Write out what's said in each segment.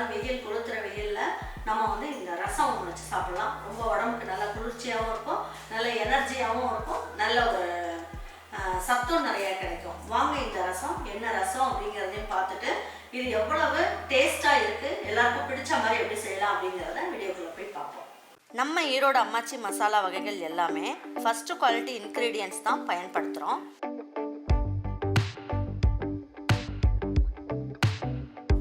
நாள் வெயில் கொளுத்துற வெயிலில் நம்ம வந்து இந்த ரசம் ஒன்று வச்சு சாப்பிடலாம். ரொம்ப உடம்புக்கு நல்ல குளிர்ச்சியாகவும் இருக்கும் நல்ல எனர்ஜியாகவும் இருக்கும் நல்ல ஒரு சத்தும் நிறையா கிடைக்கும். வாங்க இந்த ரசம் என்ன ரசம் அப்படிங்கிறதையும் பார்த்துட்டு இது எவ்வளவு டேஸ்ட்டாக இருக்குது எல்லாருக்கும் பிடிச்ச மாதிரி எப்படி செய்யலாம் அப்படிங்கிறத வீடியோக்குள்ளே போய் பார்ப்போம். நம்ம ஈரோடு அம்மாச்சி மசாலா வகைகள் எல்லாமே ஃபஸ்ட்டு குவாலிட்டி இன்க்ரீடியன்ஸ் தான் பயன்படுத்துகிறோம்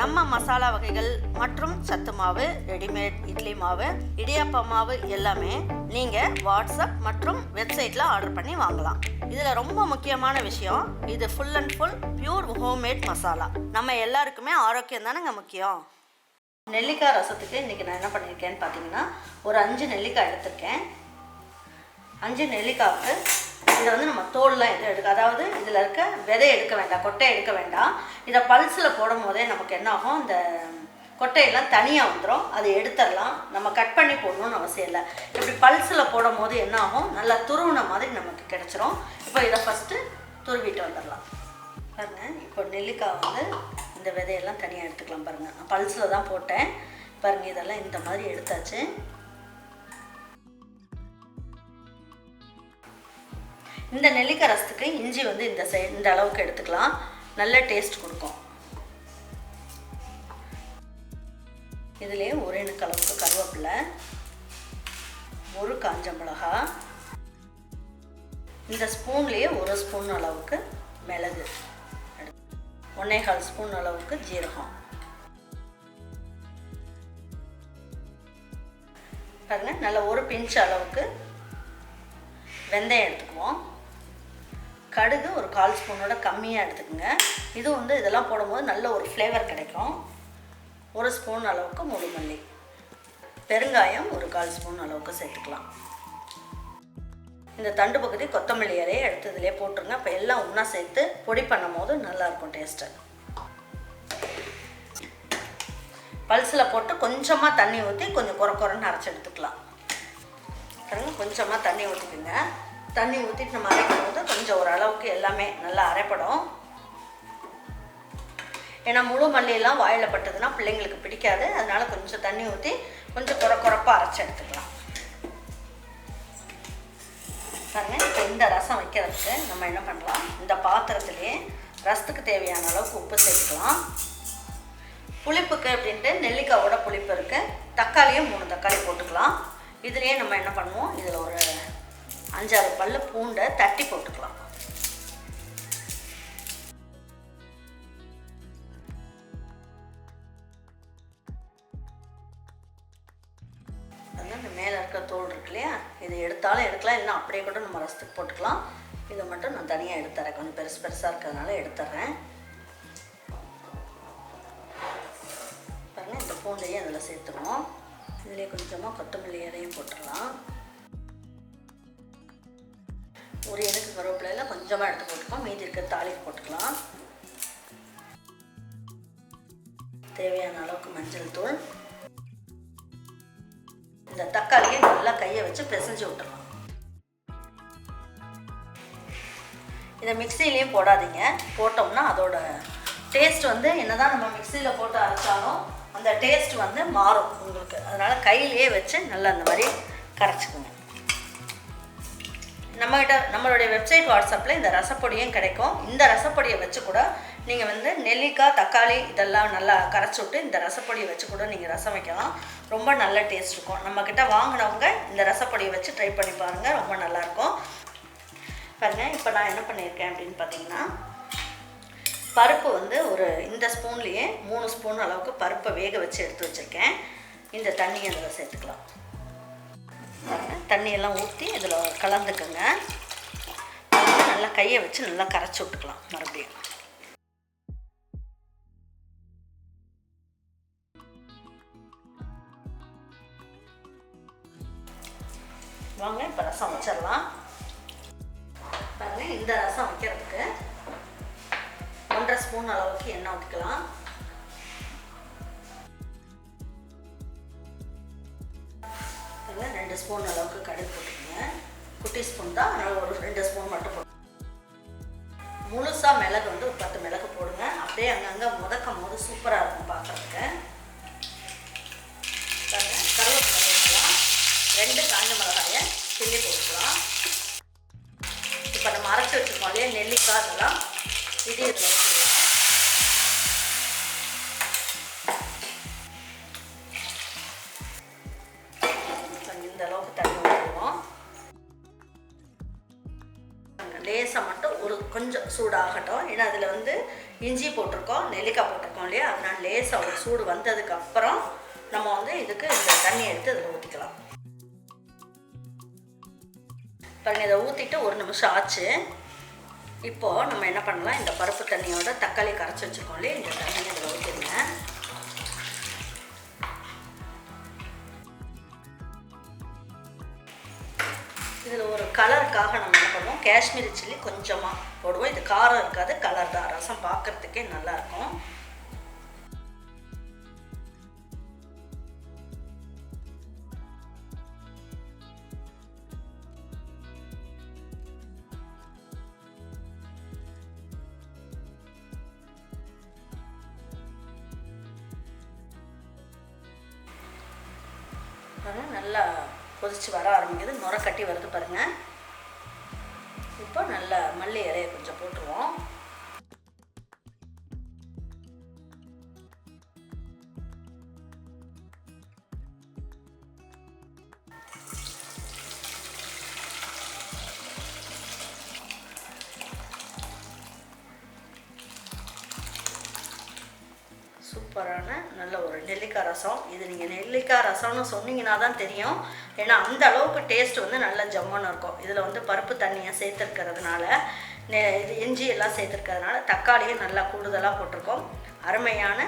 நம்ம மசாலா வகைகள் மற்றும் சத்து மாவு ரெடிமேட் இட்லி மாவு இடியாப்ப மாவு எல்லாமே நீங்கள் வாட்ஸ்அப் மற்றும் வெப்சைட்டில் ஆர்டர் பண்ணி வாங்கலாம். இதில் ரொம்ப முக்கியமான விஷயம் இது full and full pure homemade masala நம்ம எல்லாருக்குமே ஆரோக்கியம் தானேங்க முக்கியம்? நெல்லிக்காய் ரசத்துக்கு இன்றைக்கி நான் என்ன பண்ணியிருக்கேன்னு பார்த்தீங்கன்னா ஒரு அஞ்சு நெல்லிக்காய் எடுத்திருக்கேன். அஞ்சு நெல்லிக்காய்க்கு இதை வந்து நம்ம தோல்லாம் எதுவும் எடுக்க அதாவது இதில் இருக்க விதை எடுக்க வேண்டாம் கொட்டை எடுக்க வேண்டாம். இதை பல்ஸில் போடும் போதே நமக்கு என்ன ஆகும்? இந்த கொட்டையெல்லாம் தனியாக வந்துடும் அதை எடுத்துடலாம். நம்ம கட் பண்ணி போடணும்னு அவசியம் இல்லை. இப்படி பல்ஸில் போடும் போது என்ன ஆகும்? நல்லா துருவின மாதிரி நமக்கு கிடச்சிரும். இப்போ இதை ஃபஸ்ட்டு துருவிட்டு வந்துடலாம். பாருங்க இப்போ நெல்லிக்காய் வந்து இந்த விதையெல்லாம் தனியாக எடுத்துக்கலாம் பாருங்கள் நான் பல்ஸில் தான் போட்டேன். பாருங்கள் இதெல்லாம் இந்த மாதிரி எடுத்தாச்சு. இந்த நெல்லிக்காய் ரசத்துக்கு இஞ்சி வந்து இந்த சை இந்த அளவுக்கு எடுத்துக்கலாம். நல்ல டேஸ்ட் கொடுக்கும். இதுலேயே ஒரு எனக்கு அளவுக்கு கருவேப்பிலை ஒரு காஞ்ச மிளகா இந்த ஸ்பூன்லேயே ஒரு ஸ்பூன் அளவுக்கு மிளகு. ஒன்னே கால் ஸ்பூன் அளவுக்கு ஜீரகம். பாருங்க நல்ல ஒரு பிஞ்ச் அளவுக்கு வெந்தயம் எடுத்துக்குவோம். கடுகு ஒரு கால் ஸ்பூனோட கம்மியாக எடுத்துக்கோங்க. இது வந்து இதெல்லாம் போடும்போது நல்ல ஒரு ஃப்ளேவர் கிடைக்கும். ஒரு ஸ்பூன் அளவுக்கு முழுமல்லி பெருங்காயம் ஒரு கால் ஸ்பூன் அளவுக்கு சேர்த்துக்கலாம். இந்த தண்டு பகுதி கொத்தமல்லி இலையை எடுத்து இதிலே போட்டுருங்க. இப்போ எல்லாம் ஒன்றா சேர்த்து பொடி பண்ணும் போது நல்லாயிருக்கும் டேஸ்ட்டு பல்ஸில் போட்டு கொஞ்சமாக தண்ணி ஊற்றி கொஞ்சம் குறை குறைன்னு அரைச்சி எடுத்துக்கலாம். பாருங்க கொஞ்சமாக தண்ணி ஊற்றிக்குங்க தண்ணி ஊற்றிட்டு நம்ம அரைக்கும் போது கொஞ்சம் ஓரளவுக்கு எல்லாமே நல்லா அரைப்படும். ஏன்னா முழு மல்லியெல்லாம் வாயில் பட்டதுன்னா பிள்ளைங்களுக்கு பிடிக்காது. அதனால கொஞ்சம் தண்ணி ஊற்றி கொஞ்சம் குறை குறைப்பாக அரைச்சி எடுத்துக்கலாம். பாருங்க இப்போ இந்த ரசம் வைக்கிறதுக்கு நம்ம என்ன பண்ணலாம்? இந்த பாத்திரத்துலேயே ரசத்துக்கு தேவையான அளவுக்கு உப்பு சேர்த்துக்கலாம். புளிப்புக்கு அப்படின்ட்டு நெல்லிக்காவோட புளிப்பு இருக்குது தக்காளியும் மூணு தக்காளி போட்டுக்கலாம். இதுலேயே நம்ம என்ன பண்ணுவோம்? இதில் ஒரு அஞ்சாறு பல்லு பூண்டை தட்டி போட்டுக்கலாம். இதை எடுத்தாலும் எடுக்கலாம் இல்லைன்னா அப்படியே கூட நம்ம ரசத்துக்கு போட்டுக்கலாம். இதை மட்டும் நான் தனியாக எடுத்துறேன். கொஞ்சம் பெருசு பெருசாக இருக்கிறதுனால எடுத்துட்றேன் பாருங்கள் இந்த பூண்டையும் அதில் சேர்த்துக்கணும் இதுலேயே கொஞ்சமாக கொத்தமல்லி இலையும் போட்டுடலாம். ஒரு எனக்கு கருவேப்பிலையில் கொஞ்சமாக எடுத்து போட்டுக்கோம் மீதி இருக்க தாலி போட்டுக்கலாம். தேவையான அளவுக்கு மஞ்சள் தூள். இந்த தக்காளியை நல்லா கையை வச்சு பிசைஞ்சு விட்டுறலாம் இதை மிக்சிலையும் போடாதீங்க. போட்டோம்னா அதோட டேஸ்ட் வந்து என்னதான் நம்ம மிக்சியில் போட்டு அரைச்சாலும் அந்த டேஸ்ட் வந்து மாறும் உங்களுக்கு. அதனால் கையிலேயே வச்சு நல்லா அந்த மாதிரி கரைச்சிக்கோங்க. நம்மகிட்ட நம்மளுடைய வெப்சைட் வாட்ஸ்அப்பில் இந்த ரசப்பொடியும் கிடைக்கும். இந்த ரசப்பொடியை வச்சு கூட நீங்கள் வந்து நெல்லிக்காய் தக்காளி இதெல்லாம் நல்லா கரைச்சி விட்டு இந்த ரசப்பொடியை வச்சு கூட நீங்கள் ரசம் வைக்கலாம். ரொம்ப நல்ல டேஸ்ட் இருக்கும். நம்மக்கிட்ட வாங்கினவங்க இந்த ரசப்பொடியை வச்சு ட்ரை பண்ணி பாருங்கள் ரொம்ப நல்லாயிருக்கும். பாருங்கள் இப்போ நான் என்ன பண்ணியிருக்கேன் அப்படின்னு பார்த்தீங்கன்னா பருப்பு வந்து ஒரு இந்த ஸ்பூன்லேயே மூணு ஸ்பூன் அளவுக்கு பருப்பை வேக வச்சு எடுத்து வச்சுருக்கேன். இந்த தண்ணியை அதில் சேர்த்துக்கலாம். தண்ணியெல்லாம் ஊற்றி இதில் கலந்துக்கோங்க. நல்லா கையை வச்சு நல்லா கரைச்சி விட்டுக்கலாம் மறுபடியும். ரசம் வச்சிடலாம். பாருங்கள் இந்த ரசம் வைக்கிறதுக்கு ஒன்றரை ஸ்பூன் அளவுக்கு எண்ணெய் ஊற்றிக்கலாம் ரெண்டு ஸ்பூன் அளவுக்கு கடுகு போட்டுக்கோங்க. குட்டி ஸ்பூன் தான் அதனால் ஒரு ரெண்டு ஸ்பூன் மட்டும் போட்டு முழுசாக மிளகு வந்து ஒரு பத்து மிளகு போடுங்க. அப்படியே அங்கங்கே முதக்கும் போது சூப்பராக இருக்கும் பார்க்குறதுக்கு கருவேப்பிலை ரெண்டு காஞ்ச மிளகாயை கிள்ளி போட்டுக்கலாம். இப்போ நம்ம அரைச்சி வச்சுருக்கோம் இல்லையா? நெல்லிக்காய் அதெல்லாம் இது இந்த அளவுக்கு தண்ணி ஊற்றிடுவோம் லேசாக மட்டும் ஒரு கொஞ்சம் சூடாகட்டும். ஏன்னா அதில் வந்து இஞ்சி போட்டிருக்கோம் நெல்லிக்காய் போட்டிருக்கோம் இல்லையா? அதனால் லேசாக ஒரு சூடு வந்ததுக்கு அப்புறம் நம்ம வந்து இதுக்கு இந்த தண்ணி எடுத்து அதில் ஊற்றிக்கலாம் தண்ணி இதை ஊற்றிட்டு ஒரு நிமிஷம் ஆச்சு. இப்போது நம்ம என்ன பண்ணலாம்? இந்த பருப்பு தண்ணியோட தக்காளி கரைச்சி வச்சுருக்கோம் இல்லையா? இந்த தண்ணியை இதில் ஊற்றிடுங்க இதில் ஒரு கலருக்காக நம்ம என்ன பண்ணுவோம்? காஷ்மீரி சில்லி கொஞ்சமாக போடுவோம். இது காரம் இருக்காது கலர் தான். ரசம் பார்க்குறதுக்கே நல்லாயிருக்கும் நல்லா கொதிச்சு வர ஆரம்பிக்குது. நுர கட்டி வருது பாருங்கள் இப்போ நல்லா மல்லி இலையை கொஞ்சம் போட்டுருவோம். சூப்பரான நெல்லிக்காய் ரசம். இது நீங்கள் நெல்லிக்காய் ரசம்னு சொன்னீங்கன்னா தான் தெரியும். ஏன்னா அந்த அளவுக்கு டேஸ்ட் வந்து நல்ல ஜம்முன்னு இருக்கும். இதில் வந்து பருப்பு தண்ணியை சேர்த்துருக்கிறதுனால நெ இது இஞ்சி எல்லாம் சேர்த்துருக்கிறதுனால தக்காளியும் நல்லா கூடுதலாக போட்டிருக்கோம். அருமையான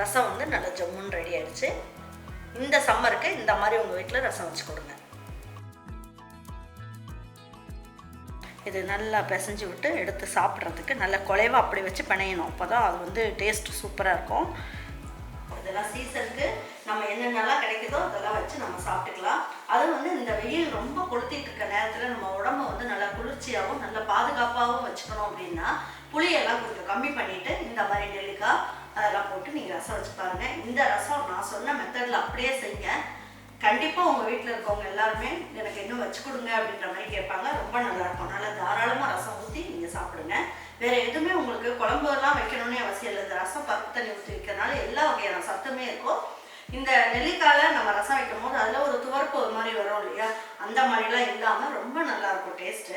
ரசம் வந்து நல்ல ஜம்முன்னு ரெடி ஆகிடுச்சு இந்த சம்மருக்கு இந்த மாதிரி உங்கள் வீட்டில் ரசம் வச்சு கொடுங்க. இது நல்லா பிசைஞ்சு விட்டு எடுத்து சாப்பிட்றதுக்கு நல்ல குலைவாக அப்படி வச்சு பிணையணும். அப்போ தான் அது வந்து டேஸ்ட் சூப்பராக இருக்கும். இதெல்லாம் சீசனுக்கு நம்ம என்னென்னலாம் கிடைக்குதோ அதெல்லாம் வச்சு நம்ம சாப்பிட்டுக்கலாம். அது வந்து இந்த வெயில் ரொம்ப கொளுத்திட்டு இருக்க நேரத்தில் நம்ம உடம்ப வந்து நல்லா குளிர்ச்சியாகவும் நல்ல பாதுகாப்பாகவும் வச்சுக்கணும் அப்படின்னா புளியெல்லாம் கொஞ்சம் கம்மி பண்ணிவிட்டு இந்த மாதிரி நெல்லிக்காய் அதெல்லாம் போட்டு நீங்கள் ரசம் வச்சு பாருங்கள் இந்த ரசம் நான் சொன்ன மெத்தடில் அப்படியே செய்யுங்க கண்டிப்பாக உங்கள் வீட்டில் இருக்கவங்க எல்லாருமே எனக்கு இன்னும் வச்சு கொடுங்க அப்படின்ற மாதிரி கேட்பாங்க. ரொம்ப நல்லாயிருக்கும் நல்லா தாராளமாக ரசம் ஊற்றி நீங்கள் சாப்பிடுங்க. வேறு எதுவுமே உங்களுக்கு குழம்பு எல்லாம் வைக்கணும்னே அவசியம் இல்லை. இந்த ரசம் பருப்பு தண்ணி ஊற்றி அதனால எல்லா வகையான சத்துமே இருக்கும். இந்த நெல்லிக்காயில் நம்ம ரசம் வைக்கும் போது அதில் ஒரு துவர்ப்பு ஒரு மாதிரி வரும் இல்லையா? அந்த மாதிரிலாம் இல்லாமல் ரொம்ப நல்லா இருக்கும் டேஸ்ட்டு